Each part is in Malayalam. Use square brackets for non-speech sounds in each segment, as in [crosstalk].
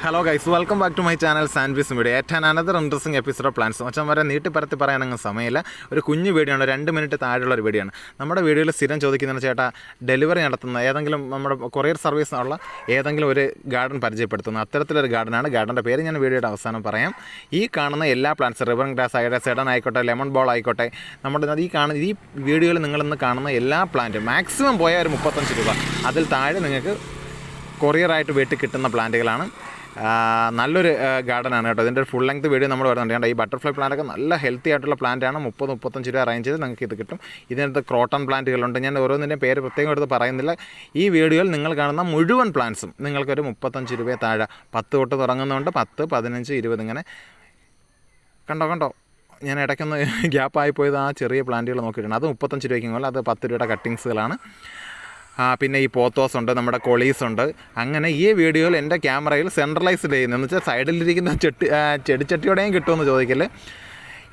Hello guys welcome back to my channel സാൻഡ്വിസ് video ഏറ്റവും അനദർ ഇൻട്രസ്റ്റിംഗ് എപ്പിസോഡ് പ്ലാൻസ് മച്ചാൻ വരെ നീട്ടി പറത്തി പറയാനൊന്നും സമയമില്ല ഒരു കുഞ്ഞു വീഡിയോ ആണ് രണ്ട് മിനിറ്റ് താഴെയുള്ള ഒരു വീഡിയോ ആണ് നമ്മുടെ വീഡിയോയിൽ സ്ഥിരം ചോദിക്കുന്നതെന്ന് ചേട്ടാ ഡെലിവറി നടത്തുന്ന ഏതെങ്കിലും നമ്മുടെ കൊറിയർ സർവീസ് ഉള്ള ഏതെങ്കിലും ഒരു ഗാർഡൻ പരിചയപ്പെടുത്തുന്ന അത്തരത്തിലൊരു ഗാർഡനാണ് ഗാർഡന്റെ പേര് ഞാൻ വീഡിയോയുടെ അവസാനം പറയാം. ഈ കാണുന്ന എല്ലാ പ്ലാന്റ്സ് റിവർ ഗ്രാസ് ആയിട്ട് സെഡൻ ആയിക്കോട്ടെ ലെമൺ ബോൾ ആയിക്കോട്ടെ നമ്മുടെ ഈ കാണുന്ന ഈ വീഡിയോയിൽ നിങ്ങളിന്ന് കാണുന്ന എല്ലാ പ്ലാന്റും മാക്സിമം പോയാൽ ഒരു മുപ്പത്തഞ്ച് രൂപ. അതിൽ താഴെ നിങ്ങൾക്ക് കൊറിയറായിട്ട് വീട്ടിൽ കിട്ടുന്ന പ്ലാന്റുകളാണ് നല്ലൊരു ഗാർഡനാണ് കേട്ടോ. ഇതിന്റെ ഫുൾ ലെങ്ത് വീഡിയോ നമ്മൾ വരുന്നുണ്ട്. കേട്ടോ ഈ ബട്ടർഫ്ലൈ പ്ലാന്റ് ഒക്കെ നല്ല ഹെൽത്തി ആയിട്ടുള്ള പ്ലാന്റാണ് മുപ്പത് മുപ്പത്തഞ്ച് രൂപ ചെയ്ത് നിങ്ങൾക്ക് ഇത് കിട്ടും. ഇതിനകത്ത് ക്രോട്ടൺ പ്ലാന്റുകളുണ്ട് ഞാൻ ഓരോന്നിന്റെ പേര് പ്രത്യേകം എടുത്ത് പറയുന്നില്ല. ഈ വീഡിയോയിൽ നിങ്ങൾ കാണുന്ന മുഴുവൻ പ്ലാന്റ്സും നിങ്ങൾക്കൊരു മുപ്പത്തഞ്ച് രൂപ താഴെ. പത്ത് തൊട്ട് തുടങ്ങുന്നുണ്ട്. പത്ത് പതിനഞ്ച് ഇരുപത് ഇങ്ങനെ. കണ്ടോ കണ്ടോ? ഞാൻ ഇടയ്ക്കൊന്ന് [laughs] ഗ്യാപ്പായി പോയത് ആ ചെറിയ പ്ലാന്റുകൾ നോക്കിയിട്ടുണ്ട്. അത് മുപ്പത്തഞ്ച് രൂപയ്ക്കും അത് പത്ത് രൂപയുടെ കട്ടിങ്സുകളാണ് പിന്നെ ഈ പോത്തോസ് ഉണ്ട് നമ്മുടെ കൊളീസ് ഉണ്ട്. അങ്ങനെ ഈ വീഡിയോയിൽ എന്റെ ക്യാമറയിൽ സെൻട്രലൈസ്ഡ് ചെയ്യുന്നത് എന്ന് വെച്ചാൽ സൈഡിലിരിക്കുന്ന ചെട്ടി ചെടിച്ചട്ടിയോടെയും കിട്ടുമെന്ന് ചോദിക്കൽ.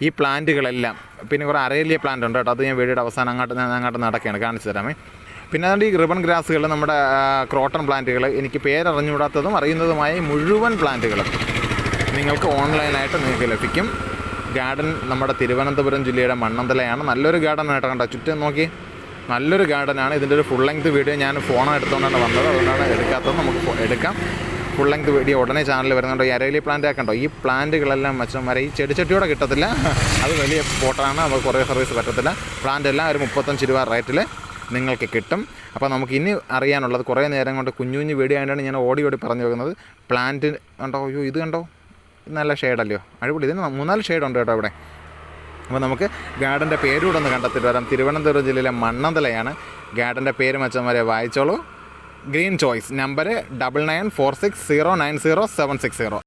ഈ പ്ലാന്റുകളെല്ലാം പിന്നെ കുറേ അരേലിയ പ്ലാന്റ് ഉണ്ട് കേട്ടോ അത് ഞാൻ വീഡിയോയുടെ അവസാനം അങ്ങോട്ട് ഞാൻ അങ്ങോട്ട് നടക്കുകയാണ് കാണിച്ചു തരാമേ. പിന്നെ അതുകൊണ്ട് ഈ റിബൺ ഗ്രാസുകൾ നമ്മുടെ ക്രോട്ടൺ പ്ലാന്റുകൾ എനിക്ക് പേരറിഞ്ഞുകൂടാത്തതും അറിയുന്നതുമായ മുഴുവൻ പ്ലാന്റുകൾ നിങ്ങൾക്ക് ഓൺലൈനായിട്ട് നിങ്ങൾക്ക് ലഭിക്കും. ഗാർഡൻ നമ്മുടെ തിരുവനന്തപുരം ജില്ലയുടെ മണ്ണന്തലയാണ്. നല്ലൊരു ഗാർഡൻ ആയിട്ട് കണ്ടോ ചുറ്റും നോക്കി നല്ലൊരു ഗാർഡനാണ്. ഇതിന്റെ ഒരു ഫുൾ ലെങ്ത് വീഡിയോ ഞാൻ ഫോൺ എടുത്തുകൊണ്ടാണ് വന്നത്. അതുകൊണ്ടാണ് എടുക്കാത്തത്. നമുക്ക് എടുക്കാം. ഫുൾ ലെങ്ത് വീഡിയോ ഉടനെ ചാനൽ വരുന്നുണ്ടോ. ഈ അരയിലി പ്ലാന്റ് ആക്കണ്ടോ ഈ പ്ലാന്റുകളെല്ലാം മച്ചം വരെ ഈ ചെടിച്ചട്ടിയോടെ കിട്ടത്തില്ല. [laughs] അത് വലിയ പോട്ടാണ് നമുക്ക് കുറേ സർവീസ് പറ്റത്തില്ല. പ്ലാന്റ് എല്ലാം ഒരു മുപ്പത്തഞ്ച് രൂപ റേറ്റിൽ നിങ്ങൾക്ക് കിട്ടും. അപ്പോൾ നമുക്ക് ഇനി അറിയാനുള്ളത് കുറേ നേരം കൊണ്ട് കുഞ്ഞു കുഞ്ഞു വീഡിയോ ആയതുകൊണ്ടാണ് ഞാൻ ഓടി ഓടി പറഞ്ഞു വെക്കുന്നത്. പ്ലാന്റ് കണ്ടോ? അയ്യോ ഇത് കണ്ടോ? നല്ല ഷെയ്ഡല്ലയോ അടിപൊളി. ഇതിന് മൂന്നാൽ ഷെയ്ഡുണ്ട് കേട്ടോ ഇവിടെ. അപ്പോൾ നമുക്ക് ഗാർഡന്റെ പേരൂടെ ഒന്ന് കണ്ടെത്തിയിട്ട് വരാം. തിരുവനന്തപുരം ജില്ലയിലെ മണ്ണന്തലയാണ് ഗാർഡന്റെ പേര് മച്ചന്മാരെ വായിച്ചോളൂ. Green choice number double nine four six zero nine zero seven six zero